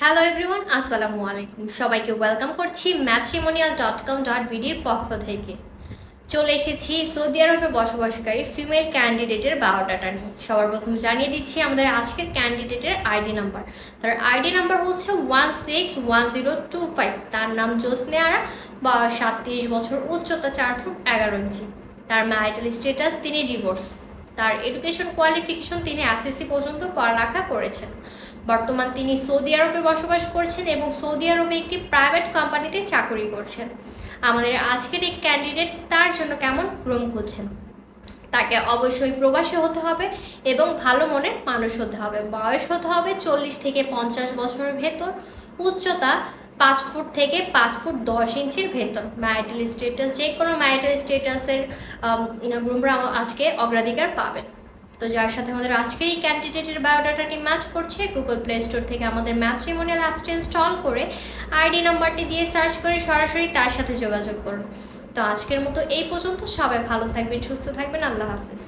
Hello everyone আসসালামু আলাইকুম। সবাইকে ওয়েলকাম করছি ম্যাট্রিমোনিয়াল ডট কম ডট বিডির পক্ষ থেকে। চলে এসেছি সৌদি আরবে বসবাসকারী ফিমেল ক্যান্ডিডেটের বায়োডাটা নিয়ে। সবার প্রথম জানিয়ে দিচ্ছি আমাদের আজকের ক্যান্ডিডেটের আইডি নাম্বার তার আইডি নাম্বার হচ্ছে one six one zero two five তার নাম জোসনে আরা বা সাতত্রিশ বছর, উচ্চতা চার ফুট এগারো ইঞ্চি। তার ম্যারিটাল স্টেটাস তিনি ডিভোর্স তার এডুকেশন কোয়ালিফিকেশন তিনি এসএসসি পর্যন্ত পড়ালেখা করেছেন। বর্তমান তিনি সৌদি আরবে বসবাস করছেন এবং সৌদি আরবে একটি প্রাইভেট কোম্পানিতে চাকরি করছেন। আমাদের আজকের এই ক্যান্ডিডেট তার জন্য কেমন রুম খুঁজছেন? তাকে অবশ্যই প্রবাসী হতে হবে এবং ভালো মনের মানুষ হতে হবে। বয়স হতে হবে চল্লিশ থেকে পঞ্চাশ বছরের ভেতর। উচ্চতা পাঁচ ফুট থেকে পাঁচ ফুট দশ ইঞ্চির ভেতর। ম্যারিটাল স্টেটাস যে কোনো ম্যারিটাল স্টেটাসের গ্রুমরা আজকে অগ্রাধিকার পাবেন। তো যার সাথে আমাদের আজকের এই ক্যান্ডিডেটের বায়োডাটাটি ম্যাচ করছে গুগল প্লে স্টোর থেকে আমাদের ম্যাট্রিমোনিয়াল অ্যাপসটি ইনস্টল করে আইডি নাম্বারটি দিয়ে সার্চ করে সরাসরি তার সাথে যোগাযোগ করুন। তো আজকের মতো এই পর্যন্ত। সবাই ভালো থাকবেন, সুস্থ থাকবেন। আল্লাহ হাফিজ।